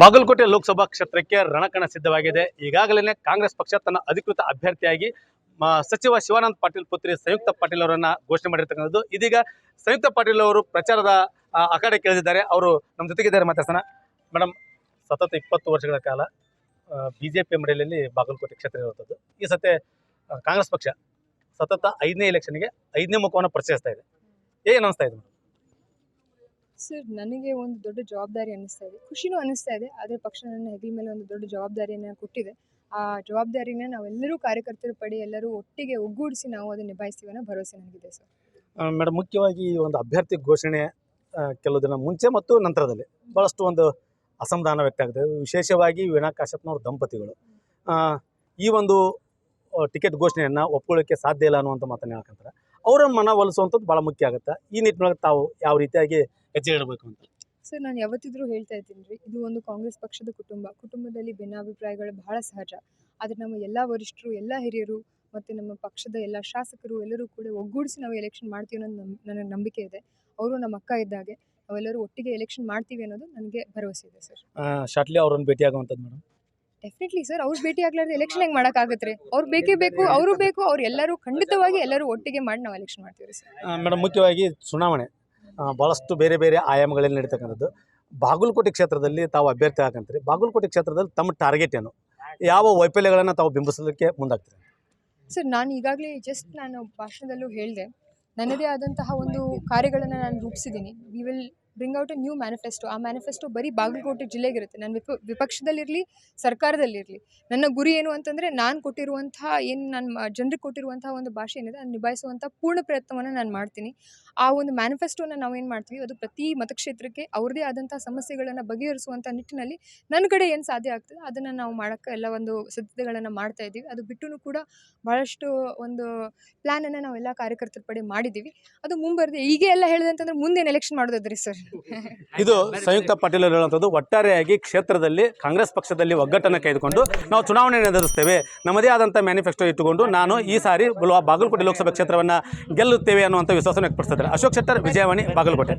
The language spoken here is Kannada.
ಬಾಗಲಕೋಟೆ ಲೋಕಸಭಾ ಕ್ಷೇತ್ರಕ್ಕೆ ರಣಕಣ ಸಿದ್ಧವಾಗಿದೆ. ಈಗಾಗಲೇ ಕಾಂಗ್ರೆಸ್ ಪಕ್ಷ ತನ್ನ ಅಧಿಕೃತ ಅಭ್ಯರ್ಥಿಯಾಗಿ ಮ, ಸಚಿವ ಶಿವಾನಂದ ಪಾಟೀಲ್ ಪುತ್ರಿ ಸಂಯುಕ್ತ ಪಾಟೀಲ್ ಅವರನ್ನ ಘೋಷಣೆ ಮಾಡಿರ್ತಕ್ಕಂಥದ್ದು. ಇದೀಗ ಸಂಯುಕ್ತ ಪಾಟೀಲ್ ಅವರು ಪ್ರಚಾರದ ಅಖಾಡೆ ಕೇಳಿದ್ದಾರೆ ಅವರು ನಮ್ಮ ಜೊತೆಗಿದ್ದಾರೆ ಮಾತಾಡ್ಸೋಣ. ಮೇಡಮ್ ಸತತ ಇಪ್ಪತ್ತು ವರ್ಷಗಳ ಕಾಲ ಬಿ ಜೆ ಪಿ ಮಡಿಯಲ್ಲಿ ಬಾಗಲಕೋಟೆ ಕ್ಷೇತ್ರ ಇರುವಂಥದ್ದು. ಈ ಸತೆ ಕಾಂಗ್ರೆಸ್ ಪಕ್ಷ ಸತತ ಐದನೇ ಎಲೆಕ್ಷನ್ಗೆ ಐದನೇ ಮುಖವನ್ನು ಪರಿಚಯಿಸ್ತಾ ಇದೆ. ಏನು ಅನಿಸ್ತಾ ಇದೆ ಸರ್, ನನಗೆ ಒಂದು ದೊಡ್ಡ ಜವಾಬ್ದಾರಿ ಅನ್ನಿಸ್ತಾ ಇದೆ. ಖುಷಿನೂ ಅನ್ನಿಸ್ತಾ ಇದೆ, ಆದರೆ ಪಕ್ಷ ನನ್ನ ಹೆಗಲ ಮೇಲೆ ಒಂದು ದೊಡ್ಡ ಜವಾಬ್ದಾರಿಯನ್ನು ಕೊಟ್ಟಿದೆ. ಆ ಜವಾಬ್ದಾರಿನ ನಾವೆಲ್ಲರೂ ಕಾರ್ಯಕರ್ತರು ಪಡಿ ಎಲ್ಲರೂ ಒಟ್ಟಿಗೆ ಒಗ್ಗೂಡಿಸಿ ನಾವು ಅದನ್ನು ನಿಭಾಯಿಸ್ತೀವಿ ಅನ್ನೋ ಭರವಸೆ ನನಗಿದೆ ಸರ್. ಮೇಡಮ್ ಮುಖ್ಯವಾಗಿ ಈ ಒಂದು ಅಭ್ಯರ್ಥಿ ಘೋಷಣೆ ಕೆಲವು ದಿನ ಮುಂಚೆ ಮತ್ತು ನಂತರದಲ್ಲಿ ಭಾಳಷ್ಟು ಒಂದು ಅಸಮಾಧಾನ ವ್ಯಕ್ತ ಆಗಿದೆ ವಿಶೇಷವಾಗಿ ವೀಣಾ ಕಾಶ್ಯಪ್ನವ್ರ ದಂಪತಿಗಳು. ಈ ಒಂದು ಟಿಕೆಟ್ ಘೋಷಣೆಯನ್ನು ಒಪ್ಕೊಳ್ಳೋಕ್ಕೆ ಸಾಧ್ಯ ಇಲ್ಲ ಅನ್ನುವಂಥ ಮಾತನ್ನು ಹೇಳ್ಕೊಂತಾರೆ. ಅವರ ಮನ ಒಲಿಸುವಂಥದ್ದು ಭಾಳ ಮುಖ್ಯ ಆಗುತ್ತೆ. ಈ ನಿಟ್ಟಿನೊಳಗೆ ತಾವು ಯಾವ ರೀತಿಯಾಗಿ ಹೆಜ್ಜೆ ಇಡಬೇಕು ಅಂತ? ಸರ್ ನಾನು ಯಾವತ್ತಿದ್ರೂ ಹೇಳ್ತಾ ಇದ್ದೀನಿ ರೀ ಇದು ಒಂದು ಕಾಂಗ್ರೆಸ್ ಪಕ್ಷದ ಕುಟುಂಬ. ಕುಟುಂಬದಲ್ಲಿ ಭಿನ್ನಾಭಿಪ್ರಾಯಗಳು ಬಹಳ ಸಹಜ. ಆದರೆ ನಮ್ಮ ಎಲ್ಲ ವರಿಷ್ಠರು ಎಲ್ಲ ಹಿರಿಯರು ಮತ್ತು ನಮ್ಮ ಪಕ್ಷದ ಎಲ್ಲ ಶಾಸಕರು ಎಲ್ಲರೂ ಕೂಡ ಒಗ್ಗೂಡಿಸಿ ನಾವು ಎಲೆಕ್ಷನ್ ಮಾಡ್ತೀವಿ ಅನ್ನೋದು ನನಗೆ ನಂಬಿಕೆ ಇದೆ. ಅವರು ನಮ್ಮ ಅಕ್ಕ ಇದ್ದಾಗೆ ನಾವೆಲ್ಲರೂ ಒಟ್ಟಿಗೆ ಎಲೆಕ್ಷನ್ ಮಾಡ್ತೀವಿ ಅನ್ನೋದು ನನಗೆ ಭರವಸೆ ಇದೆ ಸರ್. ಶಾರ್ಟ್ಲಿ ಶಾಟ್ಲಿ ಅವರನ್ನು ಭೇಟಿಯಾಗುವಂಥದ್ದು ಮೇಡಮ್ ಡೆಫಿನೆಟ್ಲಿ ಸರ್ ಅವ್ರು ಭೇಟಿ ಆಗ್ಲಾರ್ದು ಎಲೆಕ್ಷನ್ ಹೆಂಗೆ ಮಾಡೋಕ್ಕಾಗತ್ತೆ ರೀ ಅವ್ರು ಬೇಕೇ ಬೇಕು ಅವರು ಬೇಕು. ಅವ್ರು ಎಲ್ಲರೂ ಖಂಡಿತವಾಗಿ ಎಲ್ಲರೂ ಒಟ್ಟಿಗೆ ಮಾಡಿ ನಾವು ಎಲೆಕ್ಷನ್ ಮಾಡ್ತೀವಿ ಸರ್ ಮೇಡಮ್ ಮುಖ್ಯವಾಗಿ ಚುನಾವಣೆ. ಭಾಳಷ್ಟು ಬೇರೆ ಬೇರೆ ಆಯಾಮಗಳಲ್ಲಿ ನಡೀತಕ್ಕಂಥದ್ದು. ಬಾಗಲಕೋಟೆ ಕ್ಷೇತ್ರದಲ್ಲಿ ತಾವು ಅಭ್ಯರ್ಥಿ ಹಾಕಂತೀರಿ ಬಾಗಲಕೋಟೆ ಕ್ಷೇತ್ರದಲ್ಲಿ ತಮ್ಮ ಟಾರ್ಗೆಟ್ ಏನು? ಯಾವ ವೈಫಲ್ಯಗಳನ್ನು ತಾವು ಬಿಂಬಿಸಲಿಕ್ಕೆ ಮುಂದಾಗ್ತೀರಿ? ಸರ್ ನಾನು ಈಗಾಗಲೇ ಜಸ್ಟ್ ನಾನು ಭಾಷಣದಲ್ಲೂ ಹೇಳಿದೆ. ನನ್ನದೇ ಆದಂತಹ ಒಂದು ಕಾರ್ಯಗಳನ್ನು ನಾನು ರೂಪಿಸಿದ್ದೀನಿ. We will bring out a new manifesto ಆ ಮ್ಯಾನಿಫೆಸ್ಟೋ ಬರೀ ಬಾಗಲಕೋಟೆ ಜಿಲ್ಲೆಗಿರುತ್ತೆ. ನಾನು ವಿಪ, ವಿಪಕ್ಷದಲ್ಲಿರಲಿ, ಸರ್ಕಾರದಲ್ಲಿರಲಿ. ನನ್ನ ಗುರಿ ಏನು ಅಂತಂದರೆ ನಾನು ಕೊಟ್ಟಿರುವಂಥ ಏನು ನಾನು ಜನರಿಗೆ ಕೊಟ್ಟಿರುವಂಥ ಒಂದು ಭಾಷೆ ಏನಿದೆ ಅದನ್ನು ನಿಭಾಯಿಸುವಂಥ ಪೂರ್ಣ ಪ್ರಯತ್ನವನ್ನು ನಾನು ಮಾಡ್ತೀನಿ. ಆ ಒಂದು ಮ್ಯಾನಿಫೆಸ್ಟೋನ ಏನು ಮಾಡ್ತೀವಿ, ಅದು ಪ್ರತಿ ಮತಕ್ಷೇತ್ರಕ್ಕೆ ಅವ್ರದ್ದೇ ಆದಂಥ ಸಮಸ್ಯೆಗಳನ್ನು ಬಗೆಹರಿಸುವಂಥ ನಿಟ್ಟಿನಲ್ಲಿ ನನ್ನ ಕಡೆ ಏನು ಸಾಧ್ಯ ಆಗ್ತದೆ, ಅದನ್ನು ನಾವು ಮಾಡೋಕ್ಕೆ ಎಲ್ಲ ಒಂದು ಸಿದ್ಧತೆಗಳನ್ನು ಮಾಡ್ತಾ ಇದ್ದೀವಿ. ಅದು ಬಿಟ್ಟು ಕೂಡ ಭಾಳಷ್ಟು ಒಂದು ಪ್ಲ್ಯಾನನ್ನು ನಾವೆಲ್ಲ ಕಾರ್ಯಕರ್ತರ ಪಡೆ ಮಾಡಿದ್ದೀವಿ. ಅದು ಮುಂಬರ್ದೆ ಈಗೇ ಎಲ್ಲ ಹೇಳಿದೆ ಅಂತಂದ್ರೆ ಮುಂದೇನು ಎಲೆಕ್ಷನ್ ಮಾಡೋದದ್ರಿ ಸರ್ ಇದು ಸಂಯುಕ್ತ ಪಾಟೀಲ್ ಅವರು ಹೇಳುವಂಥದ್ದು ಒಟ್ಟಾರೆಯಾಗಿ ಕ್ಷೇತ್ರದಲ್ಲಿ ಕಾಂಗ್ರೆಸ್ ಪಕ್ಷದಲ್ಲಿ ಒಗ್ಗಟ್ಟನ್ನು ಕೈದುಕೊಂಡು ನಾವು ಚುನಾವಣೆ ಎದುರಿಸ್ತೇವೆ. ನಮ್ಮದೇ ಆದಂಥ ಮ್ಯಾನಿಫೆಸ್ಟೋ ಇಟ್ಟುಕೊಂಡು ನಾನು ಈ ಸಾರಿ ಬಾಗಲಕೋಟೆ ಲೋಕಸಭಾ ಕ್ಷೇತ್ರವನ್ನು ಗೆಲ್ಲುತ್ತೇವೆ ಅನ್ನುವಂಥ ವಿಶ್ವಾಸವನ್ನು ವ್ಯಕ್ತಪಡಿಸ್ತಾರೆ ಅಶೋಕ್ ಶೆಟ್ಟರ್ ವಿಜಯವಾಣಿ ಬಾಗಲಕೋಟೆ.